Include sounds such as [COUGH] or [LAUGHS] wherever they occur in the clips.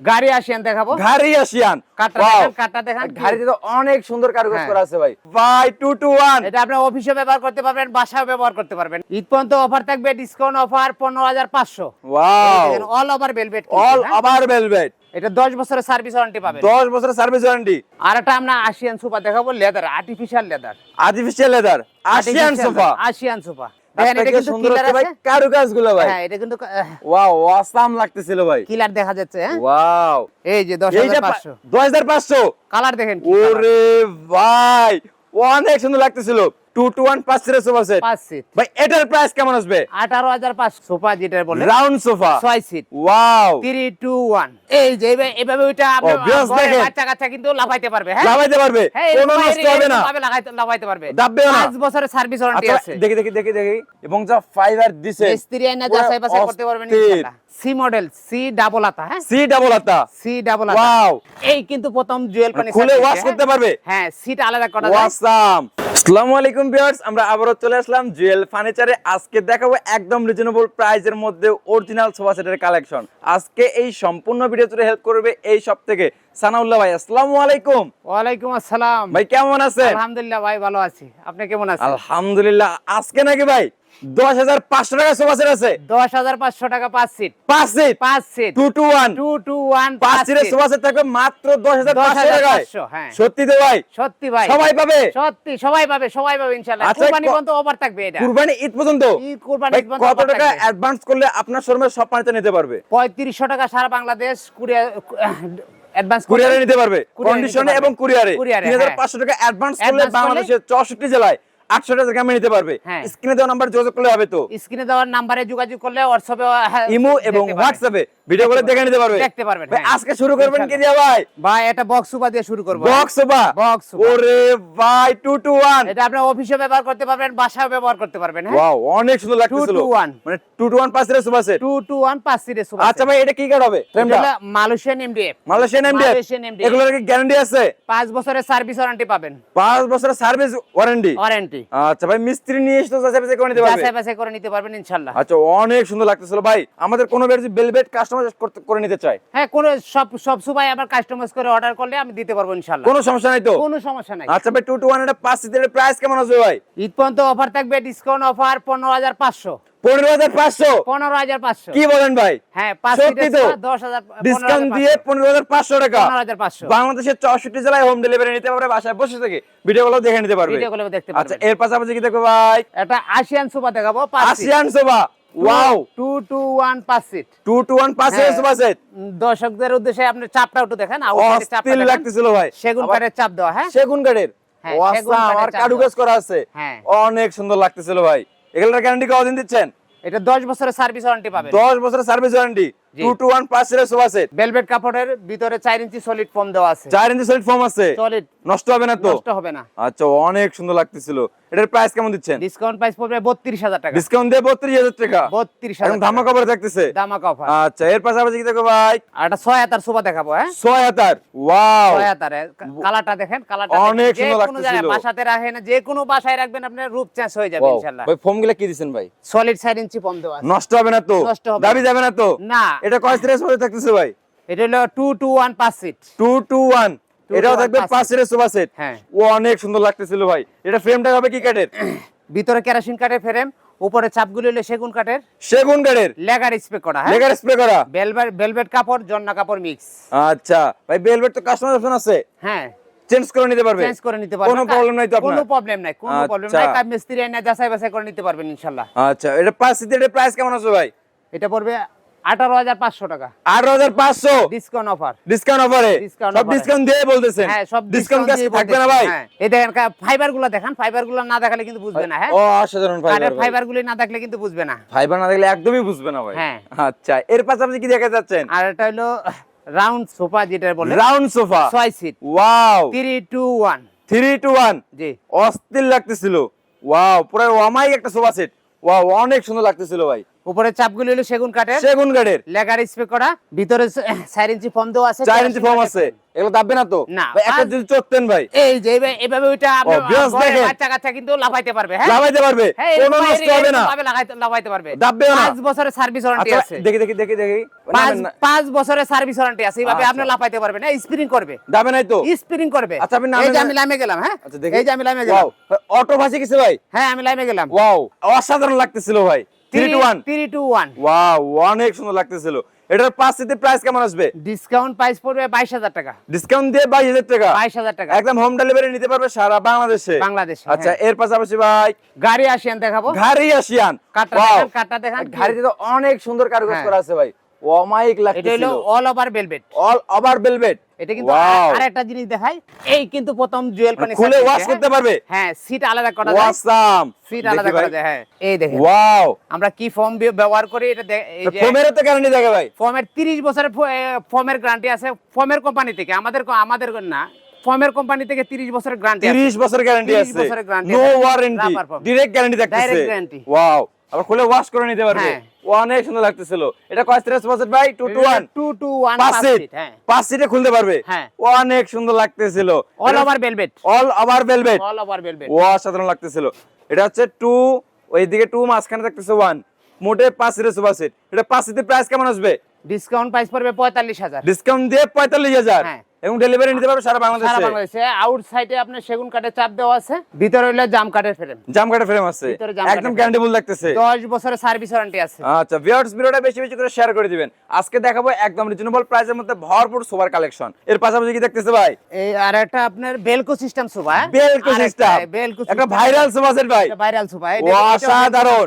গাড়ি আসিয়ান দেখাবো। ঘাড়ি আসিয়ান। Wow! দেখান দেখান তো অনেক সুন্দর কারুকাজ হ্যাঁ। করা আছে ভাই। ভাই টু টু ওয়ান এটা আপনি অফিসে ব্যবহার করতে পারবেন বাসায় ব্যবহার করতে পারবেন। ঈদ পর্যন্ত অফার থাকবে ডিসকাউন্ট অফার পনেরো হাজার পাঁচশো। Wow all over velvet all আবার ভেলভেট এটা দশ বছরের সার্ভিস ওয়ারেন্টি পাবেন। 10 বছরের সার্ভিস ওয়ারেন্টি আর একটা আমরা আসিয়ান সোফা দেখাবো leather artificial leather artificial leather Asian sofa Asian sofa দেখেন এটা কিন্তু সুন্দর কিলার ভাই আছে। কারুকাজগুলো এটা কিন্তু ওয়াও অসাম লাগতেছিল ভাই। কিলার দেখা যাচ্ছে এই যে দশ এইটা হাজার পাঁচশো। কালার দেখেন ওরে ভাই অনেক সুন্দর লাগতেছিল। টু টু ওয়ান পাঁচ সিটের সোফা সেট। পাঁচ সিট। ভাই এটার প্রাইস কেমন আসবে? আঠারো হাজার পাঁচ সোফা যেটা বলে। Round sofa. ছয় seat. Wow. Three two one. এই যে এভাবে- ওইটা। বাচ্চা কাচ্চা কিন্তু লাফাইতে পারবে হ্যাঁ? পারবে। হ্যাঁ, কোনো নষ্ট হবে না। লাফাইতে পারবে। দাববেও না। পাঁচ বছরের সার্ভিস ওয়ারেন্টি আচ্ছা আছে। দেখি দেখি দেখি দেখি। এবং যা ফাইবার দিছে মিস্ত্রি আইনা যাচাই বাছাই করতে পারবেন সি মডেল সি ডাবল আতা হ্যাঁ? সি ডাবল আতা। সি ডাবল আতা। ওয়াও এই কিন্তু প্রথম জুয়েল পানি খুলে ওয়াশ করতে পারবে? হ্যাঁ সিট আলাদা করা যায় ওয়াসাম আসসালামু আলাইকুম ভিউয়ার্স আমরা আবারো চলে আসলাম জুয়েল ফার্নিচারে। আজকে দেখাবো একদম রিজনেবল প্রাইজের মধ্যে অরিজিনাল সোফা সেটের কালেকশন আজকে এই সম্পূর্ণ ভিডিও জুড়ে হেল্প করবে এই সব থেকে সানাউল্লাহ ভাই। আসসালামু আলাইকুম। ওয়ালাইকুম আসসালাম। ভাই কেমন আছেন? আলহামদুলিল্লাহ ভাই ভালো আছি। আপনি কেমন আছেন? আলহামদুলিল্লাহ। আজকে নাকি ভাই দশ হাজার পাঁচশো টাকা সোফা সেট আছে। দশ হাজার পাঁচশো টাকা পাঁচ সিট পাঁচ সিট পাঁচ seat two two one two two one পাঁচ সিটের সোফা সেট থাকবে মাত্র দশ হাজার পাঁচশো টাকায়। 10,500। সত্যি তো ভাই? সত্যি ভাই। সবাই পাবে? সত্যি সবাই পাবে সবাই পাবে ইনশাআল্লাহ। কুরবানি পর্যন্ত অফার থাকবে এটা। কুরবানি ঈদ পর্যন্ত? ঈদ কুরবানি ভাই, ঈদ পর্যন্ত কত টাকা অ্যাডভান্স করলে আপনার শোরুমে সব পানিতে নিতে পারবে? পঁয়ত্রিশশো টাকা সারা বাংলাদেশ কুরিয়ার অ্যাডভান্স কুরিয়ারে নিতে পারবে। কন্ডিশনে এবং কুরিয়ারে। কুরিয়ারে, তিন হাজার হ্যাঁ। পাঁচশো টাকা অ্যাডভান্স করলে- বাংলাদেশের চৌষট্টি জেলায়। আটশো টাকা গ্রামে নিতে পারবে। হ্যাঁ। স্ক্রিনে দেওয়া নাম্বার যোগাযোগ করলে হবে তো। স্ক্রিনে দেওয়ার নাম্বারে যোগাযোগ করলে হোয়াটসঅ্যাপে হ্যাঁ, ইমো এবং হোয়াটসঅ্যাপে ভিডিও করে দেখে নিতে পারবে। দেখতে পারবেন, ভাই, হ্যাঁ। আজকে শুরু করবেন কি। দিয়ে ভাই? ভাই এটা বক্স সুপা দিয়ে শুরু করব। Box Box sofa। ওরে ভাই টু টু ওয়ান এটা আপনি অফিসে ব্যবহার করতে পারবেন বাসায় ব্যবহার করতে পারবেন হ্যাঁ? ওয়াও অনেক সুন্দর লাগতেছিল। 221 মানে টু টু ওয়ান পাঁচ sofa set two two one পাঁচ সিটের সুপা আচ্ছা ভাই এটা কি কার্ড হবে? ফ্রেমটা Malaysian MDF Malaysian MDF Malaysian এগুলোর কি গ্যারান্টি আছে? পাঁচ বছরের সার্ভিস ওয়ারেন্টি পাবেন। পাঁচ বছরের সার্ভিস ওয়ারেন্টি ওয়ারেন্টি আচ্ছা ভাই মিস্ত্রি নিয়ে এসে তো যাচাই করে নিতে পারবে? যাচাই করে নিতে পারবেন ইনশাআল্লাহ আচ্ছা অনেক সুন্দর লাগতেছিল। ভাই আমাদের কোনো বেলভেট কাস্টমার করে নিতে চায়। হ্যাঁ কোন সব সব আবার কাস্টমাইজ করে অর্ডার করলে আমি দিতে পারব ইনশাআল্লাহ। কোনো সমস্যা নাই তো? কোনো সমস্যা নাই। আচ্ছা ভাই টু টু ওয়ান এটা পাঁচ সিটের প্রাইস কেমন আসবে ভাই? ঈদ পর্যন্ত অফার থাকবে ডিসকাউন্ট অফার পনেরো হাজার পাঁচশো। পনেরো হাজার পাঁচশো? পনেরো হাজার পাঁচশো। কি বলেন ভাই? হ্যাঁ সত্যি তো? দশ হাজার ডিসকাউন্ট দিয়ে পনেরো হাজার পাঁচশো টাকা? পনেরো হাজার পাঁচশো। বাংলাদেশের চৌষট্টি জেলায় হোম ডেলিভারি নিতে পারবে বাসায় বসে থেকে। ভিডিও গুলো দেখে নিতে পারবে। ভিডিও গুলো দেখতে আচ্ছা এর পাশাপাশি কি দেখো ভাই? এটা আশিয়ান সোফা দেখাবো Asian sofa wow two two one পাঁচ সিট টু টু ওয়ান পাঁচ সিট সোফা সিট দর্শকদের উদ্দেশ্যে আপনি চাপটা একটু দেখেন চাপটা অস্থির লাগতেছিল ভাই। সেগুন কাঠের চাপ দেওয়া হ্যাঁ? সেগুন কাঠের। হ্যাঁ, ওয়াসাম, আর কারুকাজ করা আছে। হ্যাঁ। অনেক সুন্দর লাগতেছিল ভাই। এগুলোর গ্যারান্টি কতদিন দিচ্ছেন? এটা দশ বছরের সার্ভিস ওয়ারেন্টি পাবেন। দশ বছরের service warranty. Two two one পাঁচ সিটের সোফা সেট ভেলভেট কাপড়ের ভিতরে চার ইঞ্চি সলিড ফোম দেওয়া আছে। চার ইঞ্চি সলিড ফর্ম আছে। সলিড নষ্ট হবে না তো? নষ্ট হবে না। আচ্ছা অনেক সুন্দর লাগতেছিল। এটার প্রাইস কেমন দিচ্ছেন? ডিসকাউন্ট প্রাইস পড়বে বত্রিশ হাজার টাকা। ডিসকাউন্ট দিয়ে বত্রিশ হাজার টাকা? বত্রিশ এখন ধামাকা করে থাকতেছে? দামাকা অফার আচ্ছা এর পাশাপাশি কি দেখো ভাই? আর একটা সোফা দেখাবো হ্যাঁ? ছয় হাজার ওয়াও ছয় কালারটা দেখেন কালারটা অনেক সুন্দর লাগতেছিল। বাসাতে রাখেন যে কোনো বাসায় রাখবেন আপনার রূপ চেঞ্জ হয়ে যাবে ইনশাআল্লাহ। ভাই গুলা কি দিচ্ছেন ভাই? সলিড চার ইঞ্চি ফোম দেওয়া নষ্ট হবে না তো? নষ্ট হবে দাবি যাবে না তো? না। এটা কয় সিরিজ হয়ে থাকতেছে ভাই? এটা হলো টু টু ওয়ান পাঁচ seat two two one Two এটাও to one থাকবে পাঁচ সিরিজ সোফা সেট হ্যাঁ। ও অনেক সুন্দর লাগতেছিল ভাই। এটা ফ্রেমটা হবে কি কাঠের? [CLEARS THROAT] ভিতরে কেরাসিন কাঠের ফ্রেম উপরে চাপগুলি হলো সেগুন কাঠের। সেগুন কাঠের। লেগার স্প্রে করা হ্যাঁ? লেগার স্প্রে করা। ভেলভেট ভেলভেট কাপড় জন্না কাপড় মিক্স আচ্ছা। ভাই বেলভেট তো কাস্টমার অপশন আছে। হ্যাঁ। চেঞ্জ করে নিতে পারবে। চেঞ্জ করে নিতে পারবেন কোনো প্রবলেম নাই তো আপনার। কোনো প্রবলেম নাই কোনো প্রবলেম আচ্ছা। নাই। কাজ মিস্ত্রি আইনা যাচাই বাছাই করে নিতে পারবেন ইনশাআল্লাহ আচ্ছা। এটা পাঁচ সিটের প্রাইস কেমন আছে ভাই? এটা পড়বে আঠারো হাজার পাঁচশো টাকা। আঠারো হাজার পাঁচশো? ডিসকাউন্ট অফার ডিসকাউন্ট অফারে সব ডিসকাউন্ট দিয়ে বলতেছেন? হ্যাঁ সব ডিসকাউন্ট থাকবে না ভাই। এই দেখেন ফাইবারগুলো দেখেন ফাইবারগুলো না দেখালে কিন্তু বুঝবে না হ্যাঁ? ও অসাধারণ ফাইবার ফাইবার গুলি না দেখলে কিন্তু বুঝবে না। ফাইবার না দেখলে একদমই বুঝবে না ভাই। হ্যাঁ। আচ্ছা এর পাশাপাশি কি দেখে যাচ্ছেন আর এটা হলো রাউন্ড সোফা যেটা বলে। রাউন্ড সোফা ছয় seat wow three two one three two one জি। অস্থির লাগতেছিল। ওয়াও পুরো একটা সোফা সেট ওয়াও অনেক সুন্দর লাগতেছিল ভাই। উপরে চাপগুলি হলো সেগুন কাঠের। সেগুন কাঠের। লেগার স্প্রে করা ভিতরে চার ইঞ্চি ফর্ম দেওয়া আছে চার ইঞ্চি ফর্ম আছে। এগুলো দাববে না তো? না, ভাই, একটা যদি চড়তেন ভাই। এই যে এভাবে- এভাবে ওইটা দেখেন। বাচ্চা কাচ্চা কিন্তু লাফাইতে পারবে হ্যাঁ? লাগাইতে পারবে। হ্যাঁ, কোনো নষ্ট হবে না। লাগাইতে- লাফাইতে পারবে। দাববেও না। পাঁচ বছরের সার্ভিস ওয়ারেন্টি আচ্ছা আছে। দেখি দেখি দেখি দেখি। পাঁচ নামেন না। পাঁচ বছরের সার্ভিস ওয়ারেন্টি আছে। এইভাবে আচ্ছা। আপনি লাফাইতে পারবেন না স্প্রিং করবে। দাবে নাই তো? স্প্রিং করবে। আচ্ছা, আপনি নামেন এই যে। আমি লামে গেলাম হ্যাঁ? আচ্ছা দেখি। এই যে আমি লামে গেলাম। অটো ভাসে গেছে ভাই? হ্যাঁ আমি লামে গেলাম। ওয়াও অসাধারণ লাগতেছিল ভাই। Three two one three two one wow অনেক সুন্দর লাগতেছিল। এটার পাঁচ প্রাইস কেমন আসবে? ডিসকাউন্ট প্রাইস পড়বে বাইশ হাজার টাকা। ডিসকাউন্ট দিয়ে বাইশ হাজার টাকা? বাইশ হাজার টাকা। একদম হোম ডেলিভারি নিতে পারবে সারা বাংলাদেশে। বাংলাদেশে, আচ্ছা হ্যাঁ। এর পাশাপাশি ভাই? গাড়ি আসিয়ান দেখাবো। ঘাড়ি আসিয়ান। কাটা! দেখান কাঠটা দেখান। তো অনেক সুন্দর কারুকাজ হ্যাঁ। করা আছে ভাই। অমাইক এটা হলো all over velvet all over velvet এটা কিন্তু Wow! আর একটা জিনিস দেখাই। এই কিন্তু প্রথম জুয়েল পানি খুলে ওয়াশ করতে পারবে? হ্যাঁ সিট আলাদা করা যায়। ওয়াসাম সিট আলাদা করা যায় হ্যাঁ। এই দেখেন। ওয়াও আমরা কি ফর্ম ব্যবহার করি এটা এই যে ফোমের তো গ্যারান্টি থাকে ভাই। ফর্মের 30 বছরের ফর্মের গ্যারান্টি আছে। ফর্মের কোম্পানি থেকে। আমাদের আমাদের না ফর্মের কোম্পানি থেকে 30 বছরের গ্যারান্টি আছে। 30 বছর গ্যারান্টি 30 আছে। বছরের guarantee no warranty direct guarantee Direct guarantee। Wow আবার খুলে ওয়াশ করে নিতে পারবে। হ্যাঁ। অনেক সুন্দর লাগতেছিল। এটা কয় স্ট্রেস বাজেট ভাই? 2 টু 1 2 টু 1 পাঁচ সিট হ্যাঁ। পাঁচ সিটে খুলতে পারবে। হ্যাঁ। অনেক সুন্দর লাগতেছিল। All over velvet all over velvet all over velvet অসাধারণ লাগতেছিল। এটা হচ্ছে টু ওইদিকে টু মাঝখানে থাকতেছে ওয়ান মোটে পাঁচ সিটের সোফা সেট এটা পাঁচ সিটের প্রাইস কেমন আসবে? ডিসকাউন্ট প্রাইস পড়বে 45000 ডিসকাউন্ট দিয়ে পঁয়তাল্লিশ হাজার। হ্যাঁ। এবং ডেলিভারি নিতে পারবে সারা সারা বাংলাদেশে। বাংলাদেশে আউটসাইডে আপনার সেগুন কাঠের চাপ দেওয়া আছে ভিতরে হইল জাম কাঠের ফ্রেম জাম কাটা ফ্রেম আছে। একদম গ্যারান্টেবল লাগতেছে 10 বছরের সার্ভিস ওয়ারেন্টি আছে। আচ্ছা ভিউয়ার্স ভিডিওটা বেশি বেশি করে শেয়ার করে দিবেন। আজকে দেখাবো একদম রিজনেবল প্রাইসের মধ্যে ভরপুর সোফার কালেকশন এর পাশাপাশি কি দেখতেছে ভাই? এই আর একটা আপনার বেলকো সিস্টেম সোফা বেলকো সিস্টেম বেলকো একটা ভাইরাল সোফা সেট ভাই। ভাইরাল সোফা অসাধারণ।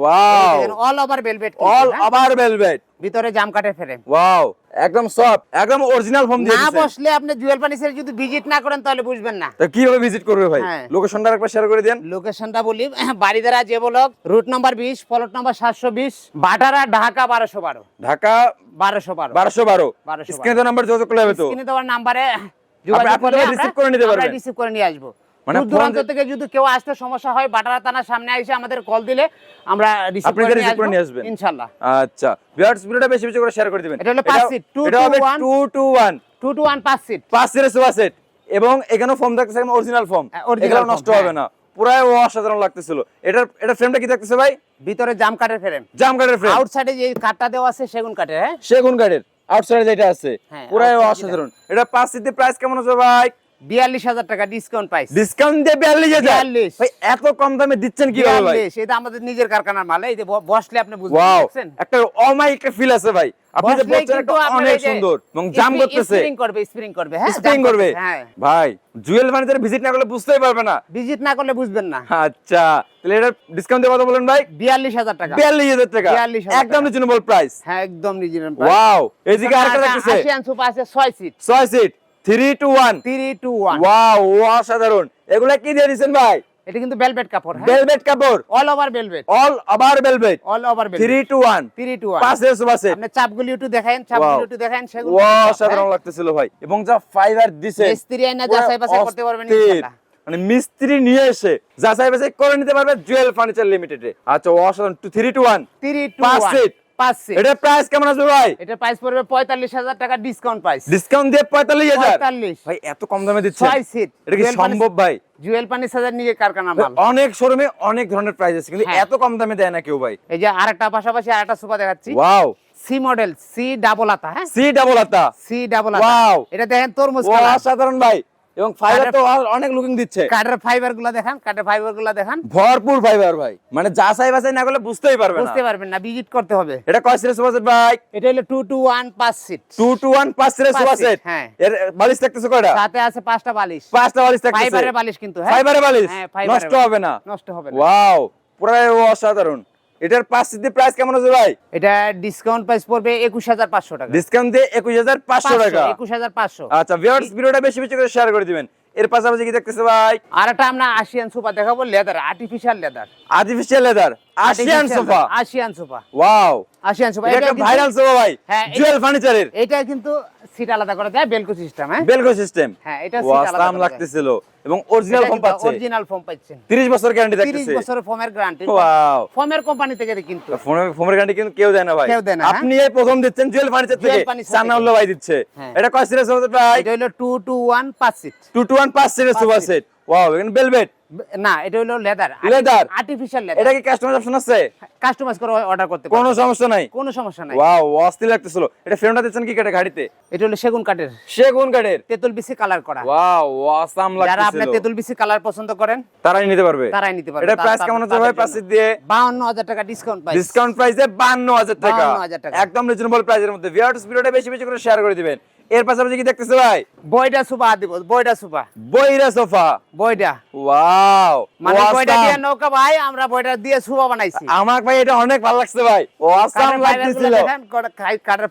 Wow all over velvet all over velvet ভিতরে জাম কাঠের ফ্রেম ওয়াও একদম সফট একদম অরিজিনাল ফর্ম দিয়ে না বসলে আপনি জুয়েল ফার্নিচার যদি ভিজিট না করেন তাহলে বুঝবেন না। তা কীভাবে ভিজিট করবে ভাই? হ্যাঁ। লোকেশনটা একবার শেয়ার করে দেন। লোকেশনটা বলি [LAUGHS] বাড়িদারা যে বলক রুট নাম্বার বিশ ফলট নাম্বার সাতশো বিশ বাটারা ঢাকা বারোশো বারো। ঢাকা বারোশো বারো। বারোশো বারো। 1212 স্ক্রিনে নাম্বার যোগাযোগ করলে হবে তো। স্ক্রিনে দেওয়ার নাম্বারে আপনি তো receive করে নিতে পারবেন। রিসিভ করে নিয়ে আসব। মানে দূরান্ত থেকে যদি কেউ আসতে সমস্যা হয় বাটারা থানার সামনে এসে আমাদের কল দিলে আমরা রিসিভ করে নিয়ে আসব আসবেন। ইনশাআল্লাহ আচ্ছা। ভিউয়ার্স ভিডিওটা বেশি বেশি করে শেয়ার করে দিবেন। এটা হলো পাঁচ seat, two এটা to হবে one। 2 two 1 two two one পাঁচ সিট পাঁচ সিটের সোফা সেট এবং এখানেও ফর্ম থাকতেছে অরিজিনাল ফর্ম এগুলো নষ্ট হ্যাঁ। হবে না। পুরাই অসাধারণ লাগতেছিল। এটার এটা ফ্রেমটা কি থাকতেছে ভাই? ভিতরে জাম কাঠের ফ্রেম জাম কাঠের ফ্রেম আউটসাইডে যে কাঠটা দেওয়া আছে সেগুন কাঠের হ্যাঁ? সেগুন কাঠের। আউটসাইডে যেটা আছে হ্যাঁ, পুরাই অসাধারণ। এটা পাঁচ সিটের প্রাইস কেমন আছে ভাই? বিয়াল্লিশ হাজার টাকা ডিসকাউন্ট প্রাইস ডিসকাউন্ট দিয়ে বিয়াল্লিশ হাজার? ভাই এত কম দামে দিচ্ছেন ভাই? বিয়াল্লিশ এটা আমাদের নিজের কারখানার মাল এই যে বসলে আপনি একটা ফিল আছে ভাই। আপনি যে বলছেন কিন্তু একটা আপনার অনেক সুন্দর এবং জাম করতেছে। স্প্রিং করবে স্প্রিং করবে হ্যাঁ স্প্রিং করবে। হ্যাঁ। ভাই জুয়েল ফার্নিচারে ভিজিট না করলে বুঝতেই পারবে না। ভিজিট না করলে বুঝবেন না। আচ্ছা তাহলে এটা ডিসকাউন্ট দিয়ে কথা বলেন ভাই? বিয়াল্লিশ হাজার টাকা। বিয়াল্লিশ হাজার টাকা। একদম রিজনেবল প্রাইস হ্যাঁ একদম নিজের ওয়াও এইদিকে আরেকটা দেখতেছে আসিয়ান সোফা আছে ছয় সিট ছয় seat three two one three two one wow অসাধারণ। এগুলা কি দিয়ে দিচ্ছেন ভাই? এটা কিন্তু বেলভেট কাপড় হ্যাঁ? ভেলভেট কাপড়। অল ওভার বেলভেট অল আবার velvet all over three velvet two one three two one পাঁচ এর সোফা আপনি চাপগুলি একটু দেখেন চাপগুলি একটু দেখেন সেগুলো অসাধারণ লাগতেছিল ভাই। এবং যা ফাইবার দিছে মিস্ত্রি আইনা যাচাই বাছাই করতে পারবেন ইনশাআল্লাহ। মানে মিস্ত্রি নিয়ে এসে যাচাই বাছাই করে নিতে পারবে জুয়েল ফার্নিচার লিমিটেডে। আচ্ছা অসাধারণ। Three two one three two পাঁচ ওয়ান এটার প্রাইস কেমন আসবে ভাই? এটা প্রাইস পড়বে পঁয়তাল্লিশ হাজার টাকা ডিসকাউন্ট প্রাইস ডিসকাউন্ট দিয়ে পঁয়তাল্লিশ হাজার? পঁয়তাল্লিশ। ভাই এত কম দামে দিচ্ছে। ছয় সিট এটা কি সম্ভব ভাই? জুয়েল পানি সাজার নিজের কারখানা মাল। অনেক শোরুমে অনেক ধরনের প্রাইস আছে কিন্তু হ্যাঁ। এত কম দামে দেয় না কেউ ভাই। এই যে আরেকটা পাশাপাশি আরেকটা সোফা দেখাচ্ছি। Wow C model C double আতা হ্যাঁ? সি ডাবল আতা। সি ডাবল এটা দেখেন তরমুজ ও কালার। অসাধারণ ভাই। এবং ফাইবার তো অনেক লুকিং দিচ্ছে। কাঠের ফাইবারগুলা দেখান কাঠের ফাইবারগুলা দেখান। ভরপুর ফাইবার ভাই। মানে যাচাই বাছাই না করলে বুঝতেই পারবে না। বুঝতে পারবেন না ভিজিট করতে হবে। এটা কয় সিরিজ সোফা সেট ভাই? এটা হলো টু টু ওয়ান পাঁচ সিট টু টু ওয়ান পাঁচ সিরিজ পাঁচ সোফা seat, সেট হ্যাঁ। এর বালিশ থাকতেছে কয়টা? সাথে আছে পাঁচটা বালিশ। পাঁচটা বালিশ থাকতেছে। ফাইবারের বালিশ কিন্তু হ্যাঁ? ফাইবারের বালিশ? হ্যাঁ, এর নষ্ট হবে না। নষ্ট হবে না। ওয়াও পুরাই অসাধারণ। এটার পাঁচ সিটের প্রাইস কেমন আছে ভাই? এটা ডিসকাউন্ট প্রাইস পড়বে একুশ হাজার পাঁচশো টাকা। ডিসকাউন্ট দিয়ে একুশ হাজার পাঁচশো টাকা। একুশ হাজার পাঁচশো। আচ্ছা ভিউয়ার্স ভিডিওটা বেশি বেশি করে শেয়ার করে দিবেন। এর পাশাপাশি কি দেখতেছে ভাই? আর একটা আমরা আশিয়ান সোফা দেখাবো leather artificial leather artificial leather Asian sofa Asian sofa wow Asian sofa এটা ভাইরাল সোফা ভাই হ্যাঁ, জুয়েল ফার্নিচারের এটা কিন্তু সিট আলাদা করে দেয় বেলকো সিস্টেম হ্যাঁ? বেলকো সিস্টেম হ্যাঁ, এটা সিট আলাদা দাম লাগতেছিল। এবং অরিজিনাল ফর্ম পাচ্ছে। অরিজিনাল ফর্ম পাচ্ছেন 30 বছর গ্যারান্টি 30 বছর বছরের ফোমের গ্যারান্টি ওয়াও। ফর্মের কোম্পানি থেকে কিন্তু। ফর্মের ফর্মের গ্যারান্টি কিন্তু কেউ দেয় না ভাই। কেউ দেয় না, হ্যাঁ? আপনি এই প্রথম দিচ্ছেন জুয়েল ফার্নিচার থেকে। সানাউল্লাহ ভাই দিচ্ছে। হ্যাঁ। এটা কয় সিরিজ হবে ভাই? এটা হলো 2 টু 1 পাঁচ সিট 2 টু 1 পাঁচ সিরিজ সুপার সেট ওয়াও এখানে ভেলভেট না এটা হলো লেদার Leather? আর্টিফিশিয়াল লেদার এটা কি কাস্টমাইজ অপশন আছে? কাস্টমাইজ করে অর্ডার করতে কোনো সমস্যা নাই। কোনো সমস্যা নাই। ওয়াও অস্থির লাগতেছিল। এটা ফ্রেমটা দিচ্ছেন কি কাটে গাড়িতে এটা হলো সেগুন কাঠের। সেগুন কাঠের। তেতুল বিসি কালার করা। ওয়াও অসাম যারা আপনি তেতুল বিসি কালার পছন্দ করেন তারাই নিতে পারবে। তারাই নিতে পারবে। এটা প্রাইস কেমন হচ্ছে ভাই। পাঁচ দিয়ে 52000 টাকা ডিসকাউন্ট পাই ডিসকাউন্ট প্রাইসে 52000 টাকা। 52,000 টাকা। একদম রিজনেবল প্রাইসের মধ্যে। ভিউয়ার্স ভিডিওটা বেশি বেশি করে শেয়ার করে দিবেন। এর পাশাপাশি কি দেখতেছে ভাই? বয়ডা সুপা দিব বয়ডা সুপা। বইরা সোফা। বয়ডা ওয়াও। মানে awesome! দিয়ে নৌকা ভাই আমরা বয়ডা দিয়ে সুপা বানাইছি। আমার ভাই এটা অনেক ভালো লাগছে ভাই। অসাম লাগতেছিল। দেখেন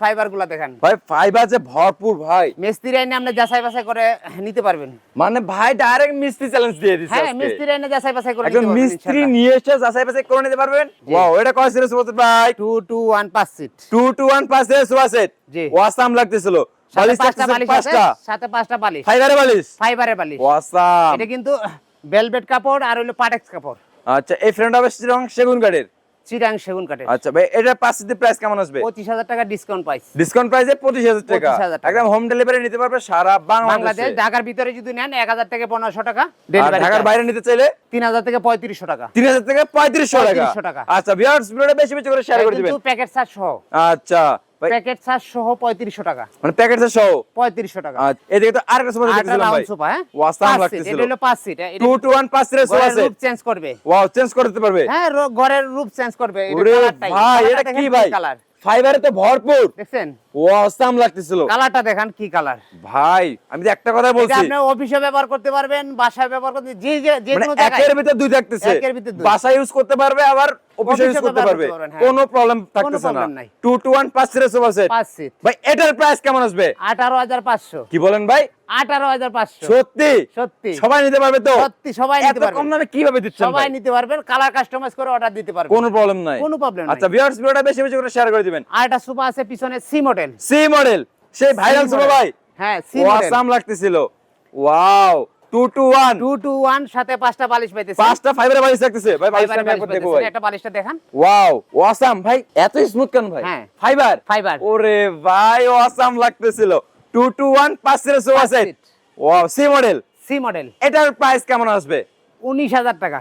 ফাইবারগুলো দেখেন। ভাই ফাইবার যে ভরপুর ভাই। মিস্ত্রি আইনে আপনি যাচাই বাছাই করে নিতে পারবেন। মানে ভাই ডাইরেক্ট মিস্ত্রি চ্যালেঞ্জ দিয়ে দিচ্ছে হ্যাঁ মিস্ত্রি আইনে যাচাই বাছাই করে একদম মিস্ত্রি নিয়ে এসে যাচাই বাছাই করে নিতে পারবেন? ওয়াও এটা কয় সিরিজ বলতে ভাই? 2 টু 1 পাঁচ সিট 2 টু 1 পাঁচ সিরিজ সোফা সেট। জি। ওয়াসাম লাগতেছিল। বালিশ পাঁচটা থাকতেছে বালিশ আছে পাঁচটা? সাথে পাঁচটা বালিশ। ফাইবারে বালিশ? ফাইবারের বালিশ। ওয়াসাম। এটা কিন্তু ভেলভেট কাপড় আর হলো পাটেক্স কাপড়। আচ্ছা এই ফ্রেমটা বেশ রং সেগুন কাঠের? চিরাং সেগুন কাঠের। আচ্ছা ভাই এটা পাঁচ প্রাইস কেমন আসবে? পঁচিশ হাজার টাকা ডিসকাউন্ট পাইস ডিসকাউন্ট প্রাইসে পঁচিশ হাজার টাকা। 25,000 টাকা। একদম হোম ডেলিভারি নিতে পারবে সারা বাংলাদেশ। ঢাকার ভিতরে যদি নেন এক হাজার থেকে পনেরোশো টাকা ডেলিভারি ঢাকার বাইরে নিতে চাইলে? তিন হাজার থেকে পঁয়ত্রিশশো টাকা। তিন হাজার থেকে পঁয়ত্রিশশো টাকা। 3500 টাকা। আচ্ছা ভিউয়ার্স ভিডিওটা বেশি বেশি করে শেয়ার করে দিবেন। কিন্তু প্যাকেট চার্জ সহ। আচ্ছা প্যাকেট চার্জ সহ পঁয়ত্রিশশো টাকা। মানে প্যাকেট সহ? পঁয়ত্রিশশো টাকা। আচ্ছা এদিকে তো আরেকটা সোফা আটটা ভাই। সোফা হ্যাঁ? ওয়াসাম পাঁচ লাগতেছিল। এটা হলো পাঁচ সিট 2 টু 1 পাঁচ সিটের সোফা সেট রূপ চেঞ্জ করবে। ওয়াও চেঞ্জ পারবে? হ্যাঁ ঘরের রূপ চেঞ্জ করবে এটা ওরে কালারটাই। ভাই এটা কি ভাই? ফাইবারে তো ভরপুর। দেখছেন? ওয়াসাম লাগতেছিল। কালারটা দেখেন কি কালার। ভাই আমি তো একটা কথা বলছি। আপনি অফিসে ব্যবহার করতে পারবেন বাসায় ব্যবহার করতে যে যে- যে মানে কোনো জায়গায়। একের ভিতর দুই থাকতেছে। একের ভিতর দুই। বাসা ইউজ করতে পারবে আবার অফিসে অফিসে ইউজ করতে পারবে। করতে পারবেন, হ্যাঁ। কোনো প্রবলেম থাকতেছে না। নাই। 2 টু 1 পাঁচ সিটের সোফা সেট পাঁচ সিট ভাই এটার প্রাইস কেমন আসবে? আঠারো হাজার পাঁচশো। কি বলেন ভাই? আঠারো হাজার পাঁচশো। সত্যি? সত্যি। সবাই নিতে পারবে তো? সত্যি সবাই এত নিতে কম পারবেন দামে কীভাবে দিচ্ছেন সবাই নিতে পারবেন কালার কাস্টমাইজ করে অর্ডার দিতে পারবেন। কোনো প্রবলেম নাই। কোনো নাই। আচ্ছা ভিউয়ার্স ভিডিওটা বেশি বেশি করে শেয়ার করে দিবেন। আর আছে পিছনে সি মডেল সি মডেল সেই ভাইরাল C ভাই। হ্যাঁ সি মডেল ওয়াসাম লাগতেছিল। Wow 2 two 1 two two one সাথে পাঁচটা বালিশ পাইতেছে। পাঁচটা ফাইবারে বালিশ থাকতেছে ভাই বালিশটা আমি একবার দেখো ভাই। একটা বালিশটা দেখান। ওয়াও ওয়াসাম ভাই এত স্মুথ কেন ভাই? হ্যাঁ। ফাইবার ফাইবার ওরে ভাই ওয়াসাম লাগতেছিল। 2 টু 1 পাঁচ series sofa set wow C model C model এটার প্রাইস কেমন আসবে? উনিশ হাজার টাকা।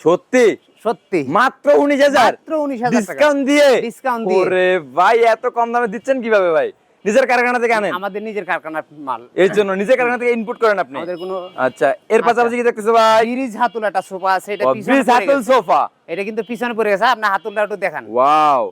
সত্যি? সত্যি। মাত্র উনিশ হাজার। মাত্র 19,000 ডিসকাউন্ট দিয়ে? Discount দিয়ে। ওরে ভাই এত কম দামে দিচ্ছেন কীভাবে ভাই? নিজের কারখানা থেকে আনেন? আমাদের নিজের কারখানার মাল। এর জন্য নিজের কারখানা থেকে ইনপুট করেন আপনি? আমাদের কোনো আচ্ছা এর পাশাপাশি কি দেখতেছো ভাই? ব্রিজ হাতুল একটা সোফা আছে এটা পিছনে ব্রিজ হাতল। সোফা এটা কিন্তু পিছনে পড়ে গেছে আপনি হাতুলটা একটু দেখান। ওয়াও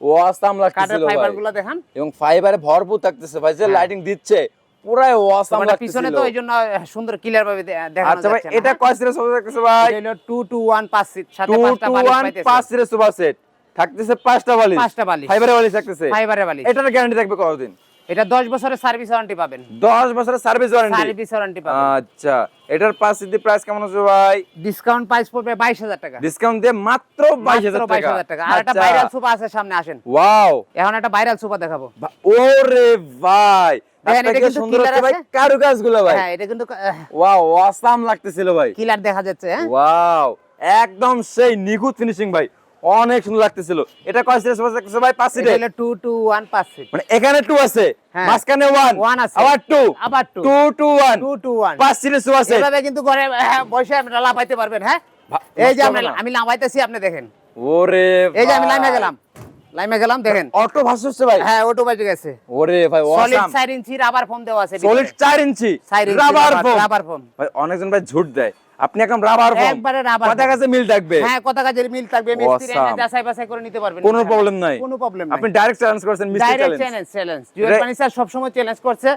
ওয়াসাম কাঠের লাগতেছিল ফাইবার ভাই। গুলো দেখান। এবং ফাইবারে ভরপুর থাকতেছে ভাই যে হ্যাঁ। লাইটিং দিচ্ছে। পুরাই ওয়াসাম মানে পিছনে তো এই জন্য সুন্দর ক্লিয়ার ভাবে দে- দেখানো আচ্ছা ভাই এটা? কয় সিরিজ সোফা দেখতেছো ভাই? এটা হলো টু টু ওয়ান পাঁচ সিট সাথে 2 পাঁচটা বালিশ 1 পাইতেছে। পাঁচ সিরিজ সোফা সেট থাকতেছে পাঁচটা বালিশ। পাঁচটা বালিশ। ফাইবারে বালিশ থাকতেছে। ফাইবারের বালিশ। এটার গ্যারান্টি থাকবে কতদিন? এটা দশ বছরের সার্ভিস ওয়ারেন্টি পাবেন। 10 বছরের সার্ভিস ওয়ারেন্টি সার্ভিস ওয়ারেন্টি পাবেন। আচ্ছা। এটার পাঁচ সিটি প্রাইস কেমন আছে ভাই? ডিসকাউন্ট প্রাইস পড়বে বাইশ হাজার টাকা। ডিসকাউন্ট দিয়ে মাত্র বাইশ হাজার বাইশ টাকা হাজার টাকা। আর একটা আচ্ছা। ভাইরাল সোফা আছে সামনে আসেন। ওয়াও এখন একটা ভাইরাল সোফা দেখাবো। ওরে ভাই! ভাই হ্যাঁ হ্যাঁ। ওয়াও একদম সেই নিখুঁত ফিনিশিং ভাই। অনেক সুন্দর লাগতেছিল। এটা কয় সিরিজ সোফা ভাই? পাঁচ সিটে হলো টু টু ওয়ান পাঁচ সিট মানে এখানে টু আছে। হ্যাঁ। মাঝখানে আছে। আবার টু আবার। Two two one two two one পাঁচ সিরিজ আছে। এভাবে কিন্তু ঘরে বসে আপনি লাফাইতে পারবেন হ্যাঁ? এই যে আমি লাফাইতেছি আপনি দেখেন। ওরে এই যে আমি লাইমে গেলাম। লাইমে গেলাম দেখেন। অটো ভাস হচ্ছে ভাই। হ্যাঁ অটো বাজে গেছে ওরে ভাই সলিড 4 ইঞ্চি রাবার ফোম দেওয়া আছে সলিড 4 ইঞ্চি। রাবার ফোম রাবার ফোম ভাই অনেকজন ভাই ঝুট দেয়। আপনি এখন রাবার ফোম একবারে রাবার কথা কাছে মিল থাকবে? হ্যাঁ কথা কাছে মিল থাকবে? মিস্ত্রি এনে. যাচাই বাছাই করে নিতে পারবেন। কোনো প্রবলেম নাই। কোনো প্রবলেম নাই। আপনি ডাইরেক্ট চ্যালেঞ্জ করছেন মিস্ত্রি challenge direct challenge challenge furniture সব সময় চ্যালেঞ্জ করছে।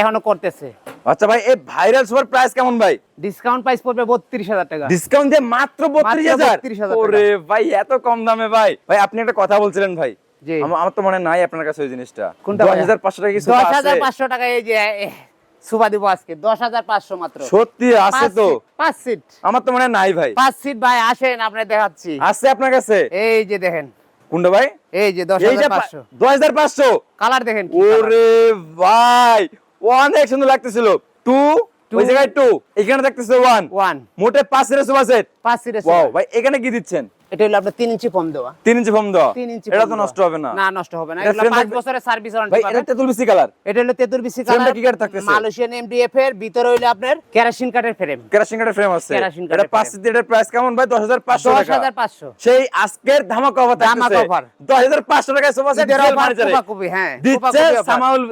এখনও করতেছে। আচ্ছা ভাই এই ভাইরাল সুপার প্রাইস কেমন ভাই? ডিসকাউন্ট প্রাইস পড়বে বত্রিশ হাজার টাকা। ডিসকাউন্ট দিয়ে মাত্র 32000 32,000 টাকা। ওরে ভাই এত কম দামে ভাই। ভাই আপনি একটা কথা বলছিলেন ভাই। জি। আমার তো মনে নাই আপনার কাছে ওই জিনিসটা। কোনটা ভাই? 10500 টাকা কি দশ সোফা আছে হাজার পাঁচশো টাকা এই যে সুবা দিব আজকে। দশ হাজার পাঁচশো মাত্র। সত্যি আছে তো। পাঁচ সিট আমার তো মনে হয় নাই ভাই। পাঁচ সিট ভাই আসেন আপনি দেখাচ্ছি। আছে আপনার কাছে? এই যে দেখেন। কোনটা ভাই? এই যে দশ এইটা হাজার পাঁচশো। দশ হাজার পাঁচশো? কালার দেখেন ওরে ভাই অনেক সুন্দর লাগতেছিল। টু ওই জায়গায় টু এখানে দেখতেছে ওয়ান ওয়ান মোটে পাঁচ সিটের সোফা সেট পাঁচ সিটের ওয়াও ভাই এখানে কি দিচ্ছেন? এটা হলো আপনার ইঞ্চি ফর্ম দেওয়া। ইঞ্চি ফর্ম দেওয়া। ইঞ্চি এটা তো নষ্ট হবে না। না নষ্ট হবে না। এটা বছরের সার্ভিস ভাই এটা তেতুল বিসি কালার এটা হলো তেতুল বিসি কালার কি কাঠ থাকতেছে? মালয়েশিয়ান এমডিএফ এর ভিতরে হইল আপনার কেরাসিন কাঠের ফ্রেম কেরাসিন কাঠের ফ্রেম আছে। এটা। সিটের এটার প্রাইস কেমন ভাই? দশ হাজার পাঁচশো দশ টাকা হাজার পাঁচশো। সেই আজকের ধামাকা অফার থাকতেছে। offer। দশ হাজার পাঁচশো টাকায় সোফা সেট offer, কোপাকুপি, হ্যাঁ, দিচ্ছে সামাউল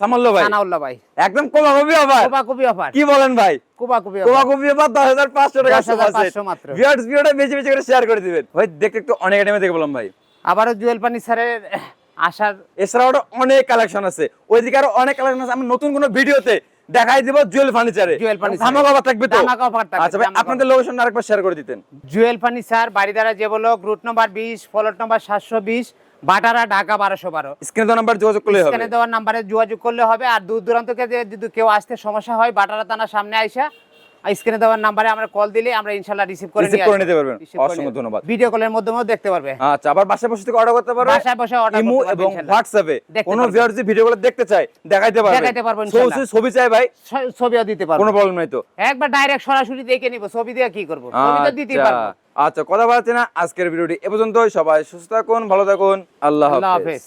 সামাল্লো ভাই। সানাউল্লাহ ভাই। একদম কোমাকুপি অফার কোপাকুপি অফার কি বলেন ভাই? কোপাকুপি কোমাকুপি অফার দশ হাজার পাঁচশো টাকা 10,500 মাত্র। ভিউয়ার্স ভিডিওটা বেশি বেশি করে শেয়ার করে দিবেন। ভাই দেখতে একটু অনেক আইটেমে দেখে বললাম ভাই। আবারও জুয়েল পানি স্যারের আসার এছাড়াও অনেক কালেকশন আছে। ওইদিকে আরও অনেক কালেকশন আছে। আমি নতুন কোনো ভিডিওতে দেখাই দিব জুয়েল ফার্নিচারে জুয়েল ফার্নিচারে। ধামাকা অফার থাকবে তো? ধামাকা থাকবে, আচ্ছা ভাই আপনাদের লোকেশন আরেকবার শেয়ার করে দিতেন। জুয়েল ফার্নিচার বাড়িদারা যে বলো রুট নম্বর বিশ ফলট নম্বর সাতশো বিশ বাটারা ঢাকা বারোশো বারো। স্ক্রিনে দেওয়া নাম্বার যোগাযোগ করলে স্ক্রিনে দেওয়ার নাম্বারে যোগাযোগ করলে হবে। আর দূর দূরান্ত থেকে যদি কেউ আসতে সমস্যা হয় বাটারা থানার সামনে আইসা স্ক্রিনে দেওয়ার নাম্বারে আমরা কল দিলে আমরা ইনশাল্লাহ রিসিভ করে নিয়ে করে নিতে পারবেন। অসংখ্য ধন্যবাদ। ভিডিও কলের মাধ্যমেও দেখতে পারবে। আচ্ছা আবার বাসায় বসে থেকে অর্ডার করতে পারবে? বাসায় বসে order ইমো এবং। হোয়াটসঅ্যাপে। দেখতে কোনো ভিউয়ার যদি ভিডিওগুলো দেখতে চায় দেখাইতে পারবে। দেখাইতে পারব ছবি- ইনশাল্লাহ। ছবি চাই ভাই? ছবিও দিতে পারব। কোনো প্রবলেম নাই তো। একবার ডাইরেক্ট সরাসরি দেখে নিব ছবি দিয়ে কি করব? ছবি তো দিতেই আচ্ছা। পারব। আচ্ছা কথা বলছি না। আজকের ভিডিওটি এ পর্যন্তই। সবাই সুস্থ থাকুন ভালো থাকুন। আল্লাহ হাফেজ।